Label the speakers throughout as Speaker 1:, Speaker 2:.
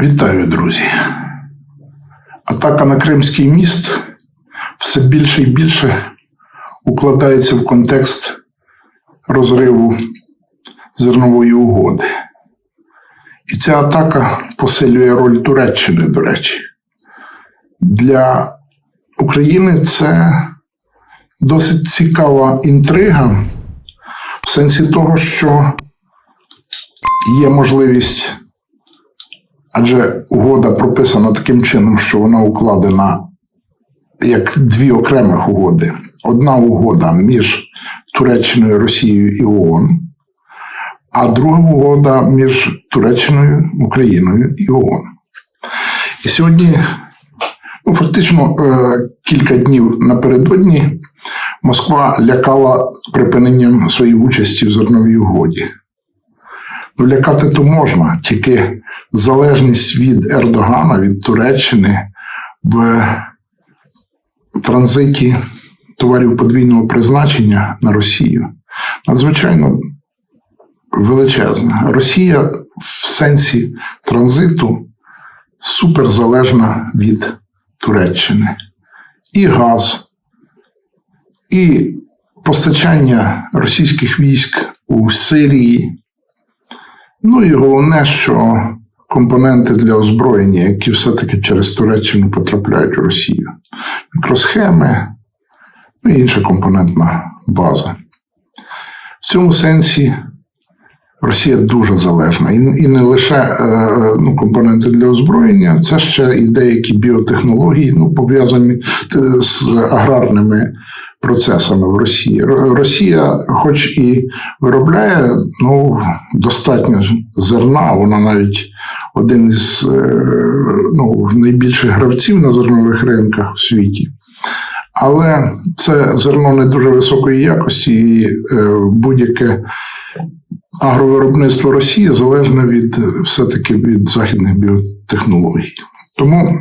Speaker 1: Вітаю, друзі. Атака на Кримський міст все більше і більше укладається в контекст розриву зернової угоди. І ця атака посилює роль Туреччини, до речі. Для України це досить цікава інтрига в сенсі того, що є можливість Адже угода прописана таким чином, що вона укладена як дві окремих угоди. Одна угода між Туреччиною, Росією і ООН, а друга угода між Туреччиною, Україною і ООН. І сьогодні, ну, фактично, е, кілька днів напередодні Москва лякала припиненням своєї участі в зерновій угоді. Ну, лякати то можна, тільки залежність від Ердогана, від Туреччини в транзиті товарів подвійного призначення на Росію надзвичайно величезна. Росія в сенсі транзиту суперзалежна від Туреччини. І газ, і постачання російських військ у Сирії. Ну і головне, що компоненти для озброєння, які все-таки через Туреччину потрапляють у Росію. Мікросхеми, ну і інша компонентна база. В цьому сенсі Росія дуже залежна. І, не лише е, ну, компоненти для озброєння, це ще і деякі біотехнології, ну, пов'язані з аграрними процесами в Росії. Росія, хоч і виробляє ну, достатньо зерна, вона навіть один із е, ну, найбільших гравців на зернових ринках у світі. Але це зерно не дуже високої якості, і е, будь-яке агровиробництво Росії залежне від все-таки від західних біотехнологій. Тому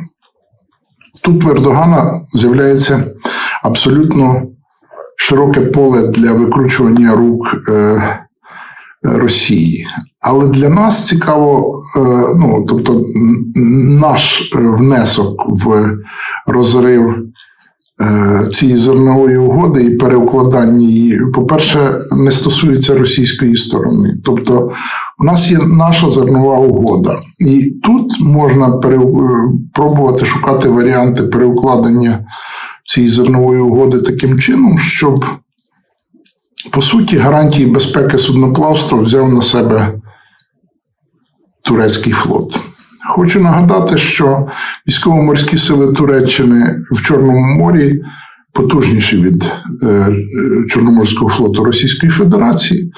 Speaker 1: тут в Ердогана з'являється абсолютно широке поле для викручування рук е, Росії. Але для нас цікаво, е, ну тобто, наш е, внесок в розрив е, цієї зернової угоди і переукладання її, по-перше, не стосується російської сторони. Тобто, у нас є наша зернова угода, і тут можна пере, пробувати шукати варіанти переукладення цієї зернової угоди таким чином, щоб по суті гарантії безпеки судноплавства взяв на себе турецький флот. Хочу нагадати, що військово-морські сили Туреччини в Чорному морі потужніші від е, Чорноморського флоту Російської Федерації.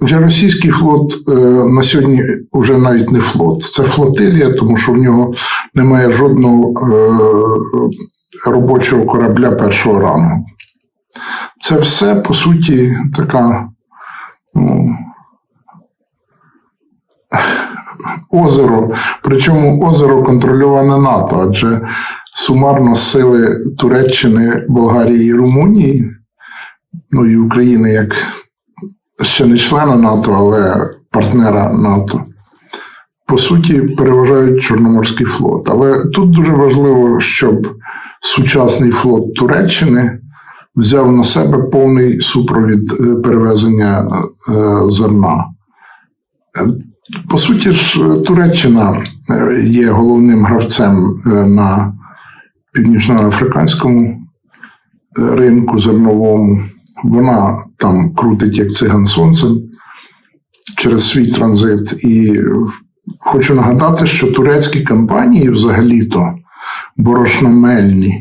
Speaker 1: Вже російський флот е, на сьогодні вже навіть не флот, це флотилія, тому що в нього немає жодного е, робочого корабля першого рангу. Це все, по суті, така ну, озеро. Причому озеро контрольоване НАТО, адже сумарно сили Туреччини, Болгарії і Румунії, ну і України як ще не члена НАТО, але партнера НАТО. По суті, переважають Чорноморський флот. Але тут дуже важливо, щоб сучасний флот Туреччини взяв на себе повний супровід е, перевезення е, зерна. По суті ж, е, Туреччина е, є головним гравцем е, на північноафриканському ринку зерновому. Вона там крутить як циган сонцем через свій транзит. І хочу нагадати, що турецькі компанії взагалі-то борошномельні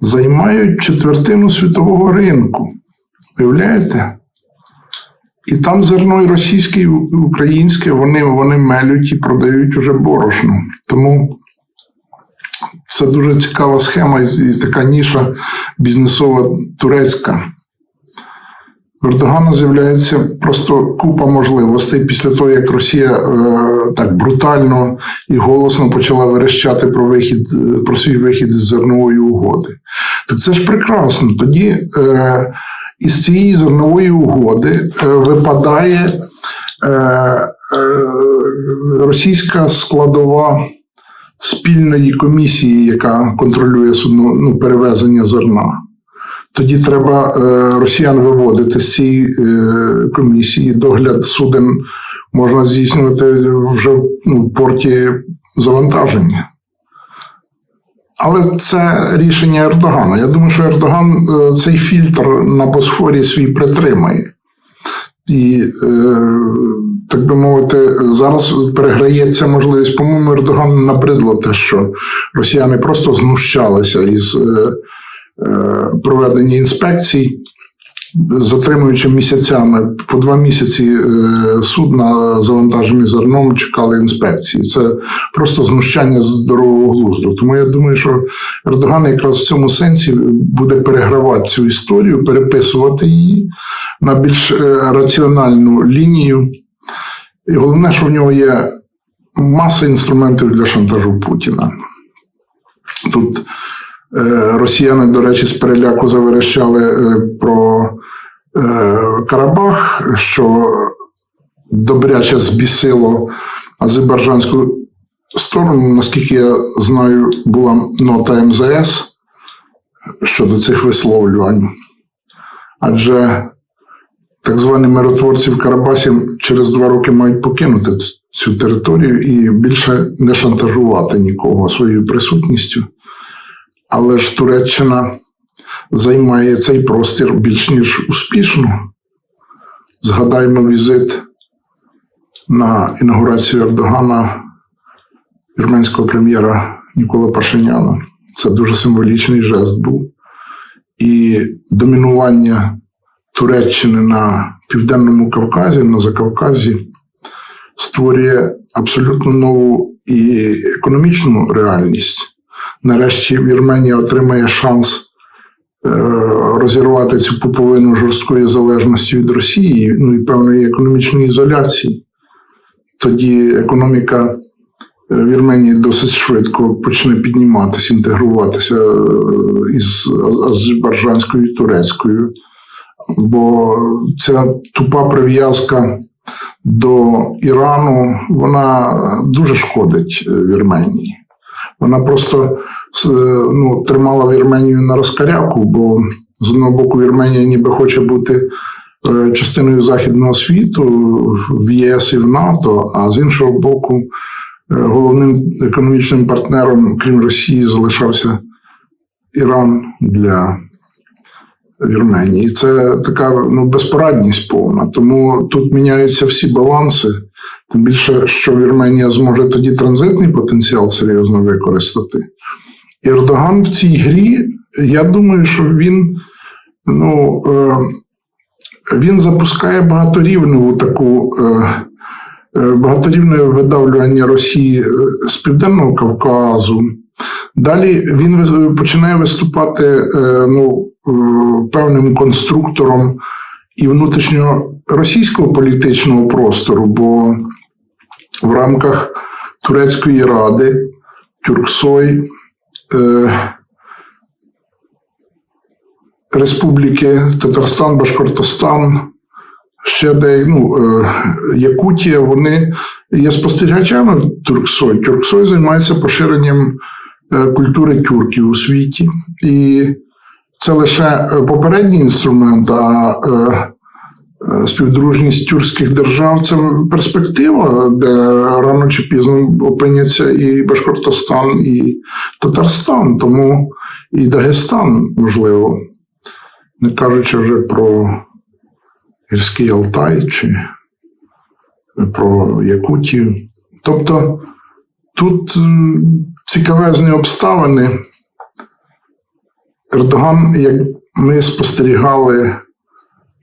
Speaker 1: займають четвертину світового ринку. Уявляєте? І там зерно і російське, і українське, вони, вони мелють і продають уже борошно. Тому це дуже цікава схема і така ніша бізнесова турецька. В Ердогана з'являється просто купа можливостей після того, як Росія е, так брутально і голосно почала верещати про вихід, е, про свій вихід з зернової угоди. Так це ж прекрасно. Тоді е, із цієї зернової угоди е, випадає е, е, російська складова спільної комісії, яка контролює ну, перевезення зерна. Тоді треба росіян виводити з цієї комісії. Догляд суден можна здійснювати вже ну, в порті завантаження. Але це рішення Ердогана. Я думаю, що Ердоган е, цей фільтр на Босфорі свій притримає. І, е, так би мовити, зараз переграється можливість. По-моєму, Ердоган набридло те, що росіяни просто знущалися із е, проведення інспекцій, затримуючи місяцями по два місяці е, судна завантажені зерном чекали інспекції. Це просто знущання здорового глузду. Тому я думаю, що Ердоган якраз в цьому сенсі буде перегравати цю історію, переписувати її на більш е, раціональну лінію. І головне, що в нього є маса інструментів для шантажу Путіна. Тут е, росіяни, до речі, з переляку заверещали про Карабах, що добряче збісило азербайджанську сторону. Наскільки я знаю, була нота МЗС щодо цих висловлювань. Адже так звані миротворці в Карабасі через два роки мають покинути цю територію і більше не шантажувати нікого своєю присутністю. Але ж Туреччина займає цей простір більш ніж успішно. Згадаймо візит на інаугурацію Ердогана вірменського прем'єра Нікола Пашиняна. Це дуже символічний жест був. І домінування Туреччини на Південному Кавказі, на Закавказі, створює абсолютно нову і економічну реальність. Нарешті Вірменія отримає шанс розірвати цю пуповину жорсткої залежності від Росії, ну і певної економічної ізоляції. Тоді економіка е, Вірменії досить швидко почне підніматися, інтегруватися е, із азербайджанською і турецькою. Бо ця тупа прив'язка до Ірану вона дуже шкодить е, Вірменії. Вона просто ну, тримала Вірменію на розкаряку, бо з одного боку Вірменія ніби хоче бути е, частиною західного світу в ЄС і в НАТО, а з іншого боку, е, головним економічним партнером, крім Росії, залишався Іран для Вірменії. Це така ну, безпорадність повна. Тому тут міняються всі баланси. Тим більше, що Вірменія зможе тоді транзитний потенціал серйозно використати. Ердоган в цій грі, я думаю, що він, ну, е, він запускає багаторівневу таку. Е, е, Багаторівне видавлювання Росії з Південного Кавказу. Далі він починає виступати ну, певним конструктором і внутрішнього російського політичного простору, бо в рамках Турецької ради Тюрксой, е, Республіки Татарстан, Башкортостан, ще де ну, е, Якутія, вони є спостерігачами Тюрксой. Тюрксой займається поширенням е, культури тюрків у світі. І це лише попередній інструмент, а співдружність тюркських держав це перспектива, де рано чи пізно опиняться і Башкортостан, і Татарстан, тому і Дагестан, можливо, не кажучи вже про гірський Алтай чи про Якутію. Тобто тут цікавезні обставини. Ердоган, як ми спостерігали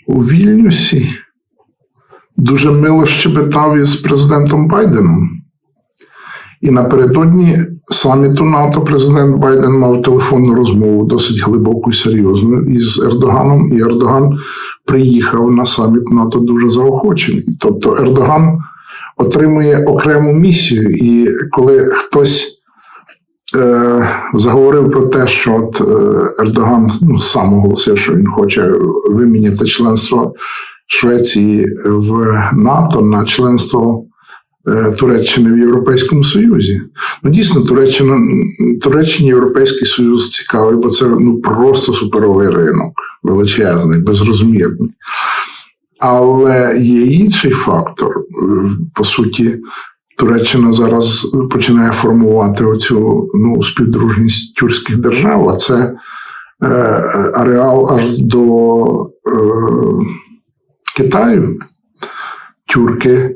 Speaker 1: у Вільнюсі, дуже мило щебетав із президентом Байденом. І напередодні саміту НАТО президент Байден мав телефонну розмову досить глибоку і серйозну із Ердоганом, і Ердоган приїхав на саміт НАТО дуже заохочений. Тобто Ердоган отримує окрему місію, і коли хтось е, заговорив про те, що от е, Ердоган ну, сам оголосив, що він хоче виміняти членство Швеції в НАТО на членство е, Туреччини в Європейському Союзі. Ну, дійсно, Туреччина, Туреччині Європейський Союз цікавий, бо це ну, просто суперовий ринок, величезний, безрозмірний. Але є інший фактор. Е, По суті, Туреччина зараз починає формувати оцю ну, співдружність тюркських держав, а це е, ареал аж до е, Китаю. Тюрки,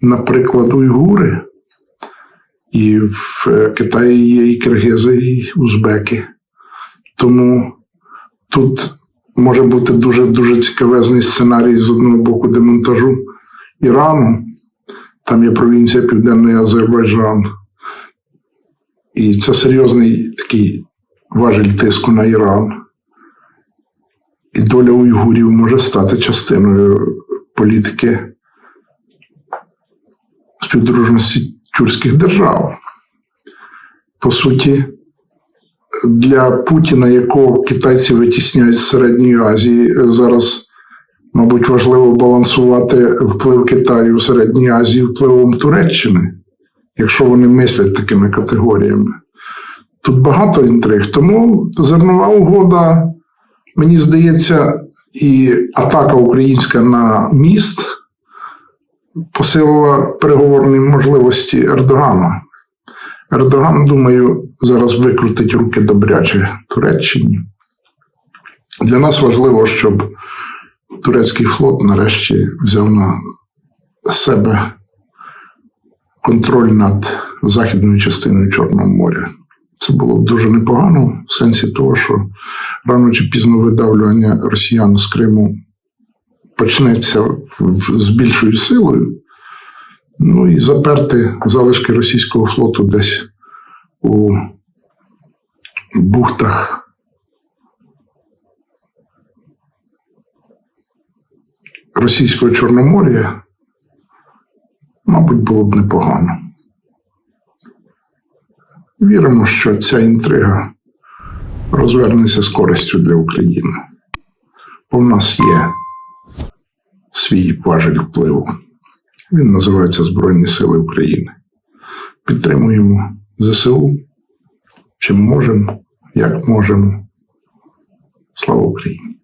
Speaker 1: наприклад, уйгури. І в е, Китаї є і киргизи, і узбеки. Тому тут може бути дуже дуже цікавезний сценарій з одного боку демонтажу Ірану. Там є провінція Південний Азербайджан. І це серйозний такий важель тиску на Іран. І доля уйгурів може стати частиною політики співдружності тюркських держав. По суті, для Путіна, якого китайці витісняють з Середньої Азії, зараз, мабуть, важливо балансувати вплив Китаю в Середній Азії впливом Туреччини, якщо вони мислять такими категоріями. Тут багато інтриг. Тому зернова угода, мені здається, і атака українська на міст посилила переговорні можливості Ердогана. Ердоган, думаю, зараз викрутить руки добряче Туреччині. Для нас важливо, щоб турецький флот нарешті взяв на себе контроль над західною частиною Чорного моря. Це було б дуже непогано в сенсі того, що рано чи пізно видавлювання росіян з Криму почнеться з більшою силою. Ну і заперти залишки російського флоту десь у бухтах. Російського Чорномор'я, мабуть, було б непогано. Віримо, що ця інтрига розвернеться з користю для України. Бо в нас є свій важель впливу. Він називається Збройні Сили України. Підтримуємо ЗСУ, чим можемо, як можемо. Слава Україні!